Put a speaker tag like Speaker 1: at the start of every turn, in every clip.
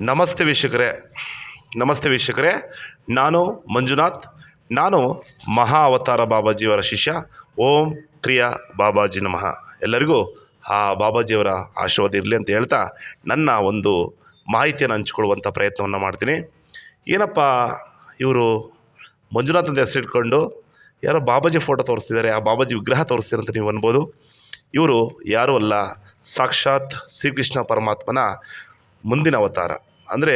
Speaker 1: ನಮಸ್ತೆ ವೀಕ್ಷಕರೇ. ನಮಸ್ತೆ ವೀಕ್ಷಕರೇ. ನಾನು ಮಂಜುನಾಥ್. ನಾನು ಮಹಾ ಅವತಾರ ಬಾಬಾಜಿಯವರ ಶಿಷ್ಯ. ಓಂ ಕ್ರಿಯಾ ಬಾಬಾಜಿ ನಮಃ. ಎಲ್ಲರಿಗೂ ಆ ಬಾಬಾಜಿಯವರ ಆಶೀರ್ವಾದ ಇರಲಿ ಅಂತ ಹೇಳ್ತಾ ನನ್ನ ಒಂದು ಮಾಹಿತಿಯನ್ನು ಹಂಚಿಕೊಳ್ಳುವಂಥ ಪ್ರಯತ್ನವನ್ನು ಮಾಡ್ತೀನಿ. ಏನಪ್ಪ, ಇವರು ಮಂಜುನಾಥ್ ಅಂತ ಹೆಸರಿಟ್ಕೊಂಡು ಯಾರೋ ಬಾಬಾಜಿ ಫೋಟೋ ತೋರಿಸ್ತಿದ್ದಾರೆ, ಆ ಬಾಬಾಜಿ ವಿಗ್ರಹ ತೋರಿಸ್ತೀರ ಅಂತ ನೀವು ಅನ್ಬೋದು. ಇವರು ಯಾರೂ ಅಲ್ಲ, ಸಾಕ್ಷಾತ್ ಶ್ರೀಕೃಷ್ಣ ಪರಮಾತ್ಮನ ಮುಂದಿನ ಅವತಾರ. ಅಂದರೆ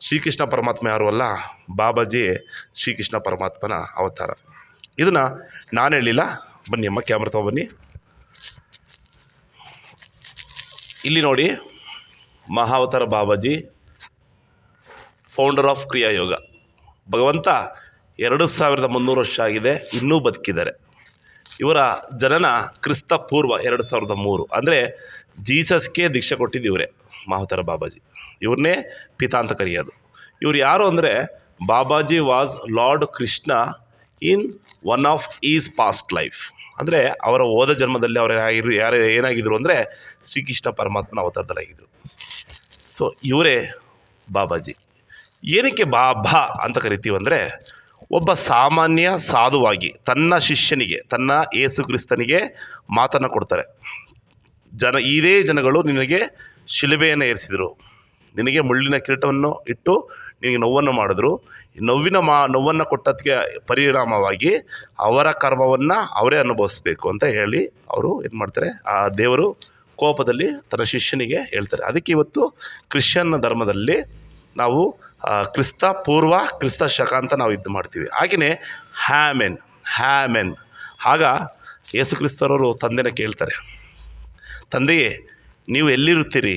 Speaker 1: ಶ್ರೀಕೃಷ್ಣ ಪರಮಾತ್ಮ ಯಾರು ಅಲ್ಲ? ಬಾಬಾಜಿ ಶ್ರೀಕೃಷ್ಣ ಪರಮಾತ್ಮನ ಅವತಾರ. ಇದನ್ನು ನಾನು ಹೇಳಿಲ್ಲ. ಬನ್ನಿ ಅಮ್ಮ ಕ್ಯಾಮ್ರಾ ತೊಗೊಬನ್ನಿ ಇಲ್ಲಿ ನೋಡಿ, ಮಹಾವತಾರ ಬಾಬಾಜಿ ಫೌಂಡರ್ ಆಫ್ ಕ್ರಿಯಾ ಯೋಗ ಭಗವಂತ ಎರಡು ಸಾವಿರದ ಮುನ್ನೂರು ವರ್ಷ ಆಗಿದೆ, ಇನ್ನೂ ಬದುಕಿದ್ದಾರೆ. ಇವರ ಜನನ ಕ್ರಿಸ್ತ ಪೂರ್ವ ಎರಡು ಸಾವಿರದ ಮೂರು. ಅಂದರೆ ಜೀಸಸ್ಗೆ ದೀಕ್ಷೆ ಕೊಟ್ಟಿದ್ದು ಇವರೇ ಮಹಾವತಾರ ಬಾಬಾಜಿ. ಇವ್ರನ್ನೇ ಪಿತಾ ಅಂತ ಕರೆಯೋದು. ಇವ್ರು ಯಾರು ಅಂದರೆ, Babaji was Lord Krishna in one of his past life. ಅಂದರೆ ಅವರ ಓದ ಜನ್ಮದಲ್ಲಿ ಅವರು ಯಾರು ಏನಾಗಿದ್ರು ಅಂದರೆ ಶ್ರೀಕೃಷ್ಣ ಪರಮಾತ್ಮನ ಅವತಾರದಲ್ಲಾಗಿದ್ದರು ಸೊ ಇವರೇ ಬಾಬಾಜಿ. ಏನಕ್ಕೆ ಬಾಬಾ ಅಂತ ಕರಿತೀವಿ ಅಂದರೆ ಒಬ್ಬ ಸಾಮಾನ್ಯ ಸಾಧುವಾಗಿ ತನ್ನ ಶಿಷ್ಯನಿಗೆ, ತನ್ನ ಏಸು ಕ್ರಿಸ್ತನಿಗೆ ಮಾತನ್ನು ಕೊಡ್ತಾರೆ. ಜನ, ಇದೇ ಜನಗಳು ನಿನಗೆ ಶಿಲುಬೆಯನ್ನು ಏರಿಸಿದರು. ನಿನಗೆ ಮುಳ್ಳಿನ ಕಿರೀಟವನ್ನು ಇಟ್ಟು ನಿನಗೆ ನೋವನ್ನು ಮಾಡಿದ್ರು. ನೋವಿನ ಮಾ, ನೋವನ್ನು ಕೊಟ್ಟದಕ್ಕೆ ಪರಿಣಾಮವಾಗಿ ಅವರ ಕರ್ಮವನ್ನು ಅವರೇ ಅನುಭವಿಸ್ಬೇಕು ಅಂತ ಹೇಳಿ ಅವರು ಏನು ಮಾಡ್ತಾರೆ, ಆ ದೇವರು ಕೋಪದಲ್ಲಿ ತನ್ನ ಶಿಷ್ಯನಿಗೆ ಹೇಳ್ತಾರೆ. ಅದಕ್ಕೆ ಇವತ್ತು ಕ್ರಿಶ್ಚಿಯನ್ ಧರ್ಮದಲ್ಲಿ ನಾವು ಕ್ರಿಸ್ತ ಪೂರ್ವ, ಕ್ರಿಸ್ತ ಶಕ ಅಂತ ನಾವು ಇದು ಮಾಡ್ತೀವಿ. ಹಾಗೆಯೇ ಹ್ಯಾಮೆನ್ ಹ್ಯಾಮೆನ್. ಆಗ ಯೇಸು ಕ್ರಿಸ್ತರವರು ತಂದೆನ ಕೇಳ್ತಾರೆ, ತಂದೆಯೇ, ನೀವು ಎಲ್ಲಿರುತ್ತೀರಿ?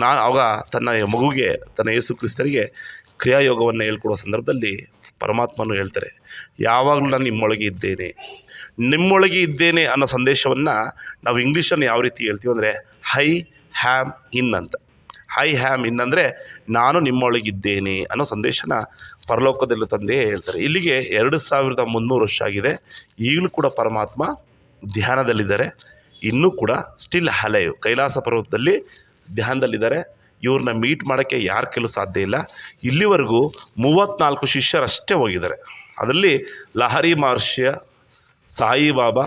Speaker 1: ನಾ ಆವಾಗ ತನ್ನ ಮಗುಗೆ, ತನ್ನ ಯೇಸು ಕ್ರಿಸ್ತರಿಗೆ ಕ್ರಿಯಾಯೋಗವನ್ನು ಹೇಳ್ಕೊಡೋ ಸಂದರ್ಭದಲ್ಲಿ ಪರಮಾತ್ಮನು ಹೇಳ್ತಾರೆ, ಯಾವಾಗಲೂ ನಾನು ನಿಮ್ಮೊಳಗೆ ಇದ್ದೇನೆ. ನಿಮ್ಮೊಳಗೆ ಇದ್ದೇನೆ ಅನ್ನೋ ಸಂದೇಶವನ್ನು ನಾವು ಇಂಗ್ಲೀಷನ್ನು ಯಾವ ರೀತಿ ಹೇಳ್ತೀವಿ ಅಂದರೆ, ಹೈ ಹ್ಯಾಮ್ ಇನ್ ಅಂತ. ಹೈ ಹ್ಯಾಮ್ ಇನ್ ಅಂದರೆ ನಾನು ನಿಮ್ಮೊಳಗಿದ್ದೇನೆ ಅನ್ನೋ ಸಂದೇಶನ ಪರಲೋಕದಲ್ಲೂ ತಂದೆ ಹೇಳ್ತಾರೆ. ಇಲ್ಲಿಗೆ ಎರಡು ಸಾವಿರದ ಮುನ್ನೂರು ವರ್ಷ ಆಗಿದೆ. ಈಗಲೂ ಕೂಡ ಪರಮಾತ್ಮ ಧ್ಯಾನದಲ್ಲಿದ್ದಾರೆ. ಇನ್ನೂ ಕೂಡ ಸ್ಟಿಲ್ ಹಲೈವ್ ಕೈಲಾಸ ಪರ್ವತದಲ್ಲಿ ಧ್ಯಾನದಲ್ಲಿದ್ದಾರೆ. ಇವ್ರನ್ನ ಮೀಟ್ ಮಾಡೋಕ್ಕೆ ಯಾರ ಕೆಲವು ಸಾಧ್ಯ ಇಲ್ಲ. ಇಲ್ಲಿವರೆಗೂ ಮೂವತ್ತ್ನಾಲ್ಕು ಶಿಷ್ಯರಷ್ಟೇ ಹೋಗಿದ್ದಾರೆ. ಅದರಲ್ಲಿ ಲಹರಿ ಮಹರ್ಷಿಯ ಸಾಯಿಬಾಬಾ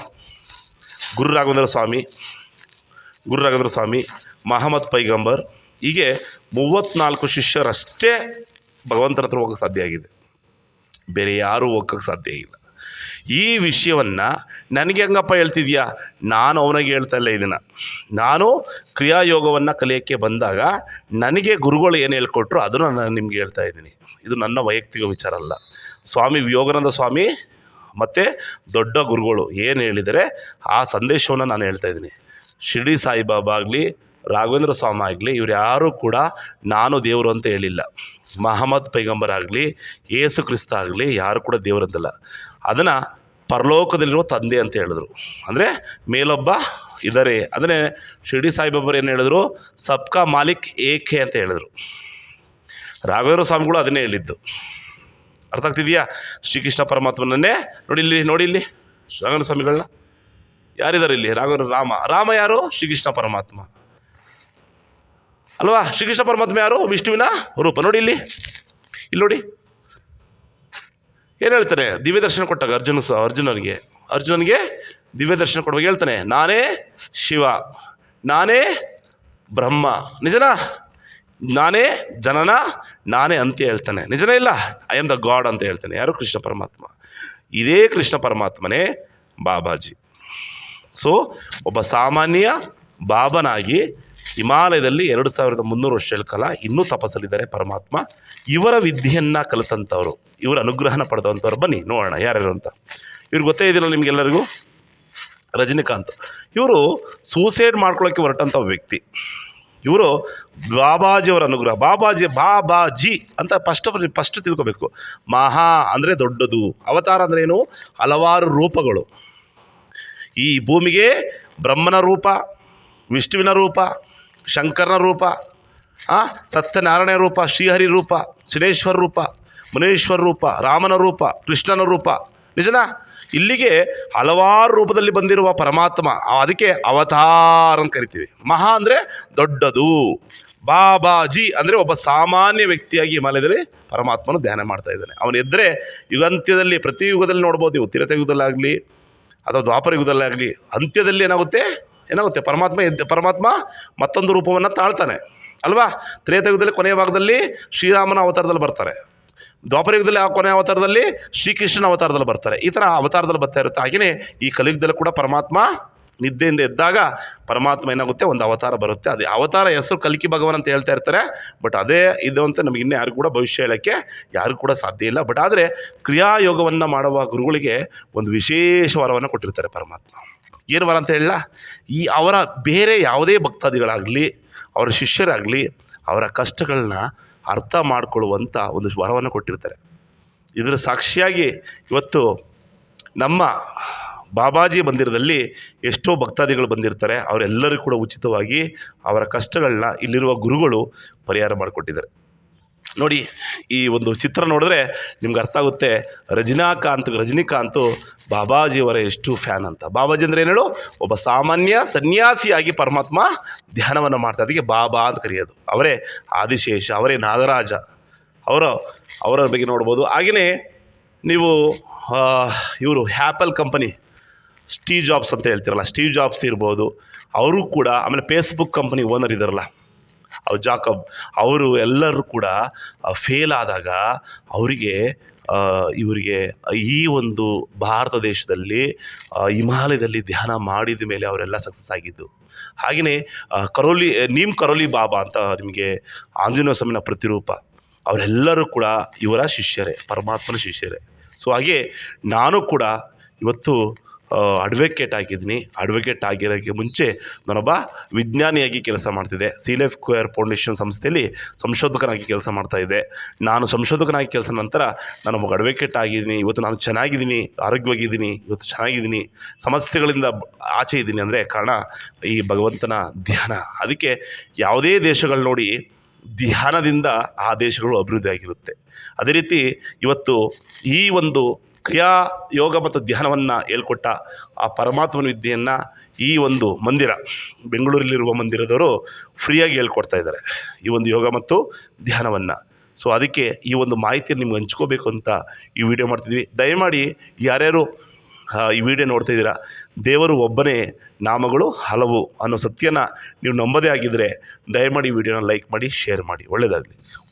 Speaker 1: ಗುರು ರಾಘವೇಂದ್ರ ಸ್ವಾಮಿ, ಗುರು ರಾಘವೇಂದ್ರ ಸ್ವಾಮಿ, ಮಹಮ್ಮದ್ ಪೈಗಂಬರ್ ಹೀಗೆ ಮೂವತ್ನಾಲ್ಕು ಶಿಷ್ಯರಷ್ಟೇ ಭಗವಂತನ ಹತ್ರ ಹೋಗೋಕ್ಕೆ ಸಾಧ್ಯ ಆಗಿದೆ. ಬೇರೆ ಯಾರೂ ಹೋಗೋಕ್ಕೆ ಸಾಧ್ಯ ಇಲ್ಲ. ಈ ವಿಷಯವನ್ನು ನನಗೆ ಹೆಂಗಪ್ಪ ಹೇಳ್ತಿದ್ಯಾ? ನಾನು ಅವನಿಗೆ ಹೇಳ್ತಾ ಇಲ್ಲ ಇದನ್ನು ನಾನು ಕ್ರಿಯಾಯೋಗವನ್ನು ಕಲಿಯೋಕ್ಕೆ ಬಂದಾಗ ನನಗೆ ಗುರುಗಳು ಏನು ಹೇಳ್ಕೊಟ್ರು ಅದನ್ನು ನಾನು ನಿಮ್ಗೆ ಹೇಳ್ತಾ ಇದ್ದೀನಿ. ಇದು ನನ್ನ ವೈಯಕ್ತಿಕ ವಿಚಾರ ಅಲ್ಲ. ಸ್ವಾಮಿ ಯೋಗಾನಂದ ಸ್ವಾಮಿ ಮತ್ತು ದೊಡ್ಡ ಗುರುಗಳು ಏನು ಹೇಳಿದರೆ ಆ ಸಂದೇಶವನ್ನು ನಾನು ಹೇಳ್ತಾ ಇದ್ದೀನಿ. ಶಿರ್ಡಿ ಸಾಯಿಬಾಬಾ ಆಗಲಿ ರಾಘವೇಂದ್ರ ಸ್ವಾಮಿ ಆಗಲಿ, ಇವ್ರು ಯಾರೂ ಕೂಡ ನಾನು ದೇವರು ಅಂತ ಹೇಳಿಲ್ಲ. ಮಹಮ್ಮದ್ ಪೈಗಂಬರ್ ಆಗಲಿ ಏಸು ಕ್ರಿಸ್ತ ಆಗಲಿ, ಯಾರು ಕೂಡ ದೇವರಂತಲ್ಲ ಅದನ್ನು ಪರಲೋಕದಲ್ಲಿರುವ ತಂದೆ ಅಂತ ಹೇಳಿದ್ರು. ಅಂದರೆ ಮೇಲೊಬ್ಬ ಇದ್ದಾರೆ ಅಂದರೆ ಶಿರ್ಡಿ ಸಾಯಿಬಾಬರು ಏನು ಹೇಳಿದ್ರು? ಸಬ್ಕಾ ಮಾಲಿಕ್ ಏಕೆ ಅಂತ ಹೇಳಿದ್ರು. ರಾಘವೇಂದ್ರ ಸ್ವಾಮಿಗಳು ಅದನ್ನೇ ಹೇಳಿದ್ದು. ಅರ್ಥ ಆಗ್ತಿದೆಯಾ? ಶ್ರೀಕೃಷ್ಣ ಪರಮಾತ್ಮನನ್ನೇ ನೋಡಿ ಇಲ್ಲಿ ನೋಡಿ ಇಲ್ಲಿ ರಾಘವೇಂದ್ರ ಸ್ವಾಮಿಗಳನ್ನ ಯಾರಿದ್ದಾರೆ ಇಲ್ಲಿ? ರಾಘವೇಂದ್ರ, ರಾಮ. ರಾಮ ಯಾರು? ಶ್ರೀಕೃಷ್ಣ ಪರಮಾತ್ಮ. ಅಲ್ವಾ? ಶ್ರೀಕೃಷ್ಣ ಪರಮಾತ್ಮ ಯಾರು? ವಿಷ್ಣುವಿನ ರೂಪ. ನೋಡಿ ಇಲ್ಲಿ. ಇಲ್ಲಿ ನೋಡಿ. ಏನು ಹೇಳ್ತಾನೆ? ದಿವ್ಯ ದರ್ಶನ ಕೊಟ್ಟಾಗ ಅರ್ಜುನ ಸ ಅರ್ಜುನನಿಗೆ. ಅರ್ಜುನನಿಗೆ ದಿವ್ಯ ದರ್ಶನ ಕೊಡುವಾಗ ಹೇಳ್ತಾನೆ, ನಾನೇ ಶಿವ. ನಾನೇ ಬ್ರಹ್ಮ. ನಿಜನಾ? ನಾನೇ ಜನನ, ನಾನೇ ಅಂತ ಹೇಳ್ತಾನೆ. ನಿಜನೇ ಇಲ್ಲ? ಐ ಆಮ್ ದ ಗಾಡ್ ಅಂತ ಹೇಳ್ತಾನೆ. ಯಾರು? ಕೃಷ್ಣ ಪರಮಾತ್ಮ. ಇದೇ ಕೃಷ್ಣ ಪರಮಾತ್ಮನೇ ಬಾಬಾಜಿ. ಸೊ ಒಬ್ಬ ಸಾಮಾನ್ಯ ಬಾಬನಾಗಿ ಹಿಮಾಲಯದಲ್ಲಿ ಎರಡು ಸಾವಿರದ ಮುನ್ನೂರು ವರ್ಷಗಳ ಕಾಲ ಇನ್ನೂ ತಪಸ್ಸಲ್ಲಿದ್ದಾರೆ ಪರಮಾತ್ಮ. ಇವರ ವಿದ್ಯೆಯನ್ನು ಕಲಿತಂಥವ್ರು, ಇವರ ಅನುಗ್ರಹನ ಪಡೆದಂಥವ್ರು ಬನ್ನಿ, ನೋಡೋಣ, ಯಾರ್ಯಾರು ಅಂತ. ಇವ್ರು ಗೊತ್ತೇ ಇದ್ದಿಲ್ಲ ನಿಮಗೆಲ್ಲರಿಗೂ? ರಜನಿಕಾಂತ್. ಇವರು ಸೂಸೈಡ್ ಮಾಡ್ಕೊಳ್ಳೋಕ್ಕೆ ಹೊರಟಂಥ ವ್ಯಕ್ತಿ. ಇವರು ಬಾಬಾಜಿಯವರ ಅನುಗ್ರಹ, ಬಾಬಾಜಿ ಬಾಬಾಜಿ ಅಂತ ಫಸ್ಟ್ ಫಸ್ಟ್ ತಿಳ್ಕೊಬೇಕು. ಮಹಾ ಅಂದರೆ ದೊಡ್ಡದು, ಅವತಾರ ಅಂದ್ರೆ ಏನು? ಹಲವಾರು ರೂಪಗಳು. ಈ ಭೂಮಿಗೆ ಬ್ರಹ್ಮನ ರೂಪ, ವಿಷ್ಣುವಿನ ರೂಪ ಶಂಕರನ ರೂಪ ಸತ್ಯನಾರಾಯಣ ರೂಪ, ಶ್ರೀಹರಿ ರೂಪ ಸಿನೇಶ್ವರ ರೂಪ, ಮುನೇಶ್ವರ ರೂಪ, ರಾಮನ ರೂಪ, ಕೃಷ್ಣನ ರೂಪ. ನಿಜನಾ? ಇಲ್ಲಿಗೆ ಹಲವಾರು ರೂಪದಲ್ಲಿ ಬಂದಿರುವ ಪರಮಾತ್ಮ, ಅದಕ್ಕೆ ಅವತಾರ ಅಂತ ಕರಿತೀವಿ. ಮಹಾ ಅಂದರೆ ದೊಡ್ಡದು. ಬಾಬಾಜಿ ಅಂದರೆ ಒಬ್ಬ ಸಾಮಾನ್ಯ ವ್ಯಕ್ತಿಯಾಗಿ ಹಿಮಾಲಯದಲ್ಲಿ ಪರಮಾತ್ಮನ ಧ್ಯಾನ ಮಾಡ್ತಾ ಇದ್ದಾನೆ. ಅವನು ಎದ್ರೆ ಯುಗಾಂತ್ಯದಲ್ಲಿ, ಪ್ರತಿ ಯುಗದಲ್ಲಿ ನೋಡ್ಬೋದು ನೀವು ಯುಗದಲ್ಲಾಗಲಿ, ಅಥವಾ ದ್ವಾಪರ ಯುಗದಲ್ಲಾಗಲಿ, ಅಂತ್ಯದಲ್ಲಿ ಏನಾಗುತ್ತೆ? ಏನಾಗುತ್ತೆ? ಪರಮಾತ್ಮ ಎದ್ದು, ಪರಮಾತ್ಮ ಮತ್ತೊಂದು ರೂಪವನ್ನು ತಾಳ್ತಾನೆ. ಅಲ್ವಾ? ತ್ರೇತಯುಗದಲ್ಲಿ ಕೊನೆಯ ಭಾಗದಲ್ಲಿ ಶ್ರೀರಾಮನ ಅವತಾರದಲ್ಲಿ ಬರ್ತಾರೆ. ದ್ವಾಪರಯುಗದಲ್ಲಿ ಆ ಕೊನೆಯ ಅವತಾರದಲ್ಲಿ ಶ್ರೀಕೃಷ್ಣನ ಅವತಾರದಲ್ಲಿ ಬರ್ತಾರೆ. ಈ ಥರ ಅವತಾರದಲ್ಲಿ ಬರ್ತಾ ಇರುತ್ತೆ. ಹಾಗೆಯೇ ಈ ಕಲಿಯುಗದಲ್ಲಿ ಕೂಡ ಪರಮಾತ್ಮ ನಿದ್ದೆಯಿಂದ ಎದ್ದಾಗ ಪರಮಾತ್ಮ ಏನಾಗುತ್ತೆ? ಒಂದು ಅವತಾರ ಬರುತ್ತೆ. ಅದೇ ಅವತಾರ ಹೆಸರು ಕಲ್ಕಿ ಭಗವಾನ್ ಅಂತ ಹೇಳ್ತಾ ಇರ್ತಾರೆ. ಬಟ್ ಅದೇ ಇದು ಅಂತ ನಮಗೆ ಇನ್ನೂ ಯಾರು ಕೂಡ ಭವಿಷ್ಯ ಹೇಳೋಕ್ಕೆ ಯಾರು ಕೂಡ ಸಾಧ್ಯ ಇಲ್ಲ. ಬಟ್ ಆದರೆ ಕ್ರಿಯಾಯೋಗವನ್ನು ಮಾಡುವ ಗುರುಗಳಿಗೆ ಒಂದು ವಿಶೇಷ ವರವನ್ನು ಕೊಟ್ಟಿರ್ತಾರೆ ಪರಮಾತ್ಮ. ಏನು ವರ ಅಂತ ಹೇಳಲ್ಲ, ಈ ಅವರ ಬೇರೆ ಯಾವುದೇ ಭಕ್ತಾದಿಗಳಾಗಲಿ, ಅವರ ಶಿಷ್ಯರಾಗಲಿ, ಅವರ ಕಷ್ಟಗಳನ್ನ ಅರ್ಥ ಮಾಡಿಕೊಳ್ಳುವಂಥ ಒಂದು ವರವನ್ನು ಕೊಟ್ಟಿರ್ತಾರೆ. ಇದರ ಸಾಕ್ಷಿಯಾಗಿ ಇವತ್ತು ನಮ್ಮ ಬಾಬಾಜಿ ಮಂದಿರದಲ್ಲಿ ಎಷ್ಟೋ ಭಕ್ತಾದಿಗಳು ಬಂದಿರ್ತಾರೆ, ಅವರೆಲ್ಲರೂ ಕೂಡ ಉಚಿತವಾಗಿ ಅವರ ಕಷ್ಟಗಳನ್ನ ಇಲ್ಲಿರುವ ಗುರುಗಳು ಪರಿಹಾರ ಮಾಡಿಕೊಟ್ಟಿದ್ದಾರೆ. ನೋಡಿ, ಈ ಒಂದು ಚಿತ್ರ ನೋಡಿದ್ರೆ ನಿಮ್ಗೆ ಅರ್ಥ ಆಗುತ್ತೆ, ರಜನಾಕಾಂತ್, ರಜನಿಕಾಂತ್ ಬಾಬಾಜಿಯವರ ಎಷ್ಟು ಫ್ಯಾನ್ ಅಂತ. ಬಾಬಾಜಿ ಅಂದರೆ ಏನು ಹೇಳು? ಒಬ್ಬ ಸಾಮಾನ್ಯ ಸನ್ಯಾಸಿಯಾಗಿ ಪರಮಾತ್ಮ ಧ್ಯಾನವನ್ನು ಮಾಡ್ತಾ ಅದಕ್ಕೆ ಬಾಬಾ ಅಂತ ಕರೆಯೋದು. ಅವರೇ ಆದಿಶೇಷ, ಅವರೇ ನಾಗರಾಜ. ಅವರ ಅವರ ಬಗ್ಗೆ ನೋಡ್ಬೋದು. ಹಾಗೆಯೇ ನೀವು ಇವರು ಹ್ಯಾಪಲ್ ಕಂಪನಿ, ಸ್ಟೀವ್ ಜಾಬ್ಸ್ ಅಂತ ಹೇಳ್ತಿರಲ್ಲ, ಸ್ಟೀವ್ ಜಾಬ್ಸ್ ಇರ್ಬೋದು. ಅವರು ಕೂಡ, ಆಮೇಲೆ ಫೇಸ್ಬುಕ್ ಕಂಪ್ನಿ ಓನರ್ ಇದ್ದಾರಲ್ಲ. ಜಾಕಬ್ ಅವರು ಎಲ್ಲರೂ ಕೂಡ ಫೇಲ್ ಆದಾಗ ಅವರಿಗೆ ಇವರಿಗೆ ಈ ಒಂದು ಭಾರತ ದೇಶದಲ್ಲಿ ಹಿಮಾಲಯದಲ್ಲಿ ಧ್ಯಾನ ಮಾಡಿದ ಮೇಲೆ ಅವರೆಲ್ಲ ಸಕ್ಸಸ್ ಆಗಿದ್ದು. ಹಾಗೆಯೇ ಕರೋಲಿ, ನೀಮ್ ಕರೋಲಿ ಬಾಬಾ ಅಂತ ನಿಮಗೆ ಆಂಜನೇಯ ಸ್ವಾಮಿನ ಪ್ರತಿರೂಪ, ಅವರೆಲ್ಲರೂ ಕೂಡ ಇವರ ಶಿಷ್ಯರೇ, ಪರಮಾತ್ಮನ ಶಿಷ್ಯರೇ. ಸೊ ಹಾಗೆ ನಾನು ಕೂಡ ಇವತ್ತು ಅಡ್ವೊಕೇಟ್ ಆಗಿದ್ದೀನಿ. ಅಡ್ವೊಕೇಟ್ ಆಗಿರೋಕ್ಕೆ ಮುಂಚೆ ನಾನೊಬ್ಬ ವಿಜ್ಞಾನಿಯಾಗಿ ಕೆಲಸ ಮಾಡ್ತಿದ್ದೆ. ಲೈಫ್ ಕ್ವೇರ್ ಫೌಂಡೇಶನ್ ಸಂಸ್ಥೆಯಲ್ಲಿ ಸಂಶೋಧಕನಾಗಿ ಕೆಲಸ ಮಾಡ್ತಾ ಇದ್ದೆ. ನಾನು ಸಂಶೋಧಕನಾಗಿ ಕೆಲಸ ನಂತರ ನಾನೊಬ್ಬ ಅಡ್ವೊಕೇಟ್ ಆಗಿದ್ದೀನಿ. ಇವತ್ತು ನಾನು ಚೆನ್ನಾಗಿದ್ದೀನಿ, ಆರೋಗ್ಯವಾಗಿದ್ದೀನಿ, ಇವತ್ತು ಚೆನ್ನಾಗಿದ್ದೀನಿ, ಸಮಸ್ಯೆಗಳಿಂದ ಆಚೆ ಇದ್ದೀನಿ ಅಂದರೆ ಕಾರಣ ಈ ಭಗವಂತನ ಧ್ಯಾನ. ಅದಕ್ಕೆ ಯಾವುದೇ ದೇಶಗಳು ನೋಡಿ ಧ್ಯಾನದಿಂದ ಆ ದೇಶಗಳು ಅಭಿವೃದ್ಧಿ ಆಗಿರುತ್ತೆ ಅದೇ ರೀತಿ ಇವತ್ತು ಈ ಒಂದು ಕ್ರಿಯಾ ಯೋಗ ಮತ್ತು ಧ್ಯಾನವನ್ನು ಹೇಳ್ಕೊಟ್ಟ ಆ ಪರಮಾತ್ಮನ ವಿದ್ಯೆಯನ್ನು ಈ ಒಂದು ಮಂದಿರ, ಬೆಂಗಳೂರಲ್ಲಿರುವ ಮಂದಿರದವರು ಫ್ರೀಯಾಗಿ ಹೇಳ್ಕೊಡ್ತಾ ಇದ್ದಾರೆ. ಈ ಒಂದು ಯೋಗ ಮತ್ತು ಧ್ಯಾನವನ್ನು. ಸೊ ಅದಕ್ಕೆ ಈ ಒಂದು ಮಾಹಿತಿಯನ್ನು ನಿಮ್ಗೆ ಹಂಚ್ಕೋಬೇಕು ಅಂತ ಈ ವಿಡಿಯೋ ಮಾಡ್ತಿದ್ವಿ. ದಯಮಾಡಿ ಯಾರ್ಯಾರು ಈ ವಿಡಿಯೋ ನೋಡ್ತಾ ಇದ್ದೀರಾ, ದೇವರು ಒಬ್ಬನೇ, ನಾಮಗಳು ಹಲವು ಅನ್ನೋ ಸತ್ಯನ ನೀವು ನಂಬದೇ ಆಗಿದ್ದರೆ ದಯಮಾಡಿ ವಿಡಿಯೋನ ಲೈಕ್ ಮಾಡಿ ಶೇರ್ ಮಾಡಿ. ಒಳ್ಳೆಯದಾಗಲಿ